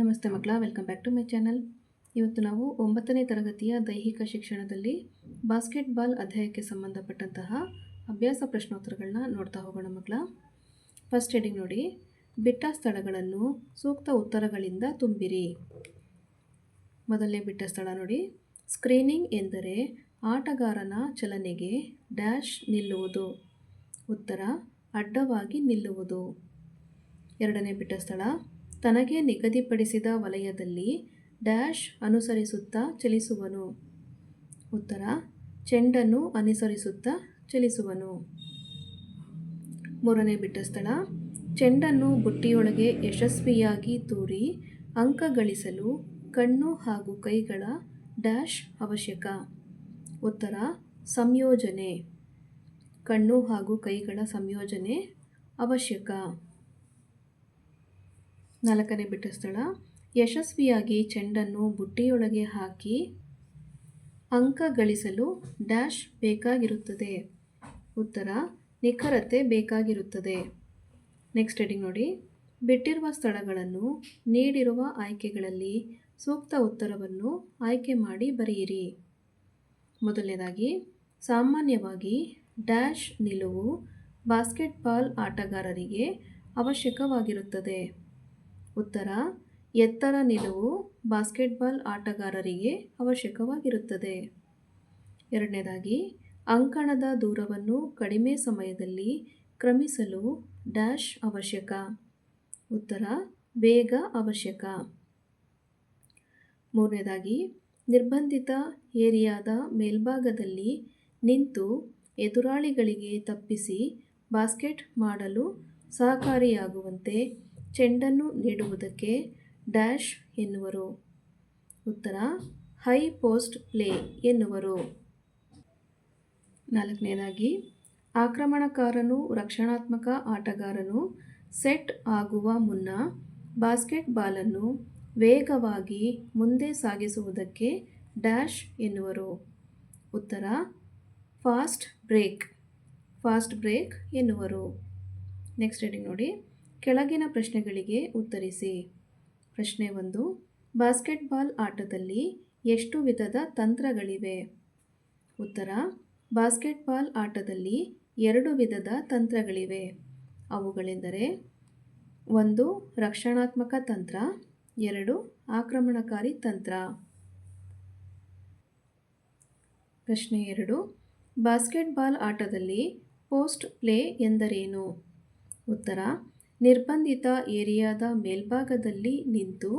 ನಮಸ್ತೆ ಮಕ್ಕಳ welcome back to my channel ಇವತ್ತು ನಾವು ಒಂಬತ್ತನೇ ತರಗತಿಯ ದೈಹಿಕ ಶಿಕ್ಷಣದಲ್ಲಿ ಬಾಸ್ಕೆಟ್ಬಾಲ್ ಅಧ್ಯಾಯಕ್ಕೆ ಸಂಬಂಧಪಟ್ಟಂತಹ ಅಭ್ಯಾಸ ಪ್ರಶ್ನೋತ್ತರಗಳನ್ನ ನೋಡ್ತಾ ಹೋಗೋಣ ಮಕ್ಕಳ. ಫಸ್ಟ್ ಹೆಡಿಂಗ್ ನೋಡಿ, ಬಿಟ್ಟ ಸ್ಥಳಗಳನ್ನು ಸೂಕ್ತ ಉತ್ತರಗಳಿಂದ ತುಂಬಿರಿ. ಮೊದಲನೇ ಬಿಟ್ಟ ಸ್ಥಳ ನೋಡಿ ಸ್ಕ್ರೀನಿಂಗ್ ಎಂದರೆ ಆಟಗಾರನ ಚಲನೆಗೆ ಡ್ಯಾಶ್ ನಿಲ್ಲುವುದು. ಉತ್ತರ, ಅಡ್ಡವಾಗಿ ನಿಲ್ಲುವುದು. ಎರಡನೇ ಬಿಟ್ಟ ಸ್ಥಳ ತನಗೆ ನಿಗದಿಪಡಿಸಿದ ವಲಯದಲ್ಲಿ ಡ್ಯಾಶ್ ಅನುಸರಿಸುತ್ತಾ ಚಲಿಸುವನು. ಉತ್ತರ, ಚೆಂಡನ್ನು ಅನುಸರಿಸುತ್ತಾ ಚಲಿಸುವನು. ಮೂರನೇ ಬಿಟ್ಟ ಸ್ಥಳ, ಚೆಂಡನ್ನು ಬುಟ್ಟಿಯೊಳಗೆ ಯಶಸ್ವಿಯಾಗಿ ತೂರಿ ಅಂಕ ಗಳಿಸಲು ಕಣ್ಣು ಹಾಗೂ ಕೈಗಳ ಡ್ಯಾಶ್ ಅವಶ್ಯಕ. ಉತ್ತರ, ಸಂಯೋಜನೆ. ಕಣ್ಣು ಹಾಗೂ ಕೈಗಳ ಸಂಯೋಜನೆ ಅವಶ್ಯಕ. ನಾಲ್ಕನೇ ಬಿಟ್ಟ ಸ್ಥಳ ಯಶಸ್ವಿಯಾಗಿ ಚೆಂಡನ್ನು ಬುಟ್ಟಿಯೊಳಗೆ ಹಾಕಿ ಅಂಕ ಗಳಿಸಲು ಡ್ಯಾಶ್ ಬೇಕಾಗಿರುತ್ತದೆ. ಉತ್ತರ, ನಿಖರತೆ ಬೇಕಾಗಿರುತ್ತದೆ. ನೆಕ್ಸ್ಟ್ ಹೆಡಿಂಗ್ ನೋಡಿ. ಬಿಟ್ಟಿರುವ ಸ್ಥಳಗಳನ್ನು ನೀಡಿರುವ ಆಯ್ಕೆಗಳಲ್ಲಿ ಸೂಕ್ತ ಉತ್ತರವನ್ನು ಆಯ್ಕೆ ಮಾಡಿ ಬರೆಯಿರಿ. ಮೊದಲನೇದಾಗಿ, ಸಾಮಾನ್ಯವಾಗಿ ಡ್ಯಾಶ್ ನಿಲುವು ಬಾಸ್ಕೆಟ್ಬಾಲ್ ಆಟಗಾರರಿಗೆ ಅವಶ್ಯಕವಾಗಿರುತ್ತದೆ. ಉತ್ತರ, ಎತ್ತರ ನಿಲುವು ಬಾಸ್ಕೆಟ್ಬಾಲ್ ಆಟಗಾರರಿಗೆ ಅವಶ್ಯಕವಾಗಿರುತ್ತದೆ. ಎರಡನೇದಾಗಿ, ಅಂಕಣದ ದೂರವನ್ನು ಕಡಿಮೆ ಸಮಯದಲ್ಲಿ ಕ್ರಮಿಸಲು ಡ್ಯಾಶ್ ಅವಶ್ಯಕ. ಉತ್ತರ, ವೇಗ ಅವಶ್ಯಕ. ಮೂರನೇದಾಗಿ, ನಿರ್ಬಂಧಿತ ಏರಿಯಾದ ಮೇಲ್ಭಾಗದಲ್ಲಿ ನಿಂತು ಎದುರಾಳಿಗಳಿಗೆ ತಪ್ಪಿಸಿ ಬಾಸ್ಕೆಟ್ ಮಾಡಲು ಸಹಕಾರಿಯಾಗುವಂತೆ ಚೆಂಡನ್ನು ನೀಡುವುದಕ್ಕೆ ಡ್ಯಾಶ್ ಎನ್ನುವರು. ಉತ್ತರ, ಹೈ ಪೋಸ್ಟ್ ಪ್ಲೇ ಎನ್ನುವರು. ನಾಲ್ಕನೇದಾಗಿ, ಆಕ್ರಮಣಕಾರನು, ರಕ್ಷಣಾತ್ಮಕ ಆಟಗಾರನು, ಸೆಟ್ ಆಗುವ ಮುನ್ನ ಬಾಸ್ಕೆಟ್ ಬಾಲನ್ನು ವೇಗವಾಗಿ ಮುಂದೆ ಸಾಗಿಸುವುದಕ್ಕೆ ಡ್ಯಾಶ್ ಎನ್ನುವರು. ಉತ್ತರ, ಫಾಸ್ಟ್ ಬ್ರೇಕ್ ಫಾಸ್ಟ್ ಬ್ರೇಕ್ ಎನ್ನುವರು. ನೆಕ್ಸ್ಟ್ ರೀಡಿಂಗ್ ನೋಡಿ. ಕೆಳಗಿನ ಪ್ರಶ್ನೆಗಳಿಗೆ ಉತ್ತರಿಸಿ. ಪ್ರಶ್ನೆ ಒಂದು, ಬಾಸ್ಕೆಟ್ಬಾಲ್ ಆಟದಲ್ಲಿ ಎಷ್ಟು ವಿಧದ ತಂತ್ರಗಳಿವೆ? ಉತ್ತರ, ಬಾಸ್ಕೆಟ್ಬಾಲ್ ಆಟದಲ್ಲಿ ಎರಡು ವಿಧದ ತಂತ್ರಗಳಿವೆ. ಅವುಗಳೆಂದರೆ, ಒಂದು, ರಕ್ಷಣಾತ್ಮಕ ತಂತ್ರ, ಎರಡು, ಆಕ್ರಮಣಕಾರಿ ತಂತ್ರ. ಪ್ರಶ್ನೆ ಎರಡು, ಬಾಸ್ಕೆಟ್ಬಾಲ್ ಆಟದಲ್ಲಿ ಪೋಸ್ಟ್ ಪ್ಲೇ ಎಂದರೇನು? ಉತ್ತರ ನಿರ್ಬಂಧಿತ ಏರಿಯಾದ ಮೇಲ್ಭಾಗದಲ್ಲಿ ನಿಂತು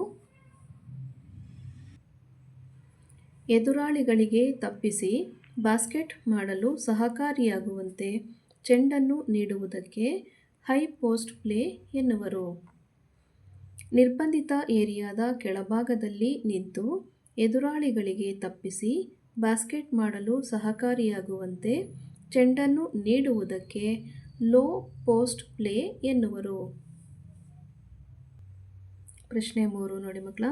ಎದುರಾಳಿಗಳಿಗೆ ತಪ್ಪಿಸಿ ಬಾಸ್ಕೆಟ್ ಮಾಡಲು ಸಹಕಾರಿಯಾಗುವಂತೆ ಚೆಂಡನ್ನು ನೀಡುವುದಕ್ಕೆ ಹೈ ಪೋಸ್ಟ್ ಪ್ಲೇ ಎನ್ನುವರು. ನಿರ್ಬಂಧಿತ ಏರಿಯಾದ ಕೆಳಭಾಗದಲ್ಲಿ ನಿಂತು ಎದುರಾಳಿಗಳಿಗೆ ತಪ್ಪಿಸಿ ಬಾಸ್ಕೆಟ್ ಮಾಡಲು ಸಹಕಾರಿಯಾಗುವಂತೆ ಚೆಂಡನ್ನು ನೀಡುವುದಕ್ಕೆ ಲೋ ಪೋಸ್ಟ್ ಪ್ಲೇ ಎನ್ನುವರು. ಪ್ರಶ್ನೆ ಮೂರು ನೋಡಿ ಮಕ್ಕಳ.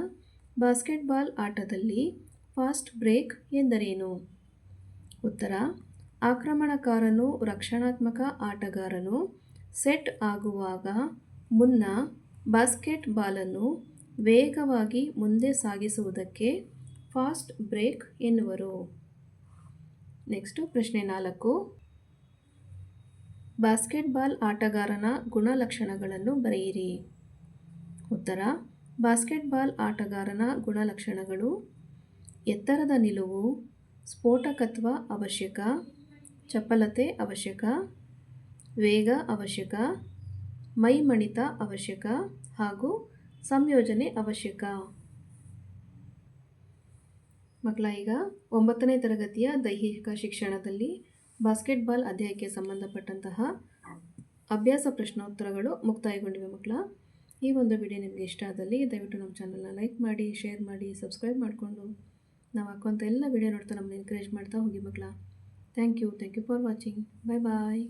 ಬಾಸ್ಕೆಟ್ಬಾಲ್ ಆಟದಲ್ಲಿ ಫಾಸ್ಟ್ ಬ್ರೇಕ್ ಎಂದರೇನು? ಉತ್ತರ, ಆಕ್ರಮಣಕಾರನು ರಕ್ಷಣಾತ್ಮಕ ಆಟಗಾರನು ಸೆಟ್ ಆಗುವಾಗ ಮುನ್ನ ಬಾಸ್ಕೆಟ್ ಬಾಲನ್ನು ವೇಗವಾಗಿ ಮುಂದೆ ಸಾಗಿಸುವುದಕ್ಕೆ ಫಾಸ್ಟ್ ಬ್ರೇಕ್ ಎನ್ನುವರು. ನೆಕ್ಸ್ಟು ಪ್ರಶ್ನೆ ನಾಲ್ಕು. ಬಾಸ್ಕೆಟ್ಬಾಲ್ ಆಟಗಾರನ ಗುಣಲಕ್ಷಣಗಳನ್ನು ಬರೆಯಿರಿ. ಉತ್ತರ, ಬಾಸ್ಕೆಟ್ಬಾಲ್ ಆಟಗಾರನ ಗುಣಲಕ್ಷಣಗಳು ಎತ್ತರದ ನಿಲುವು, ಸ್ಫೋಟಕತ್ವ ಅವಶ್ಯಕ, ಚಪಲತೆ ಅವಶ್ಯಕ, ವೇಗ ಅವಶ್ಯಕ, ಮೈಮಣಿತ ಅವಶ್ಯಕ ಹಾಗೂ ಸಂಯೋಜನೆ ಅವಶ್ಯಕ. ಮಕ್ಕಳ, ಈಗ ಒಂಬತ್ತನೇ ತರಗತಿಯ ದೈಹಿಕ ಶಿಕ್ಷಣದಲ್ಲಿ ಬಾಸ್ಕೆಟ್ಬಾಲ್ ಅಧ್ಯಾಯಕ್ಕೆ ಸಂಬಂಧಪಟ್ಟಂತಹ ಅಭ್ಯಾಸ ಪ್ರಶ್ನೋತ್ತರಗಳು ಮುಕ್ತಾಯಗೊಂಡಿವೆ ಮಕ್ಕಳ. ಈ ಒಂದು ವಿಡಿಯೋ ನಿಮಗೆ ಇಷ್ಟ ಆದಲ್ಲಿ ದಯವಿಟ್ಟು ನಮ್ಮ ಚಾನಲ್ನ ಲೈಕ್ ಮಾಡಿ, ಶೇರ್ ಮಾಡಿ, ಸಬ್ಸ್ಕ್ರೈಬ್ ಮಾಡಿಕೊಂಡು ನಾವು ಹಾಕುವಂಥ ಎಲ್ಲ ವಿಡಿಯೋ ನೋಡ್ತಾ ನಮ್ಮನ್ನು ಎನ್ಕರೇಜ್ ಮಾಡ್ತಾ ಹೋಗಿ ಮಕ್ಕಳ. Thank you thank you for watching bye bye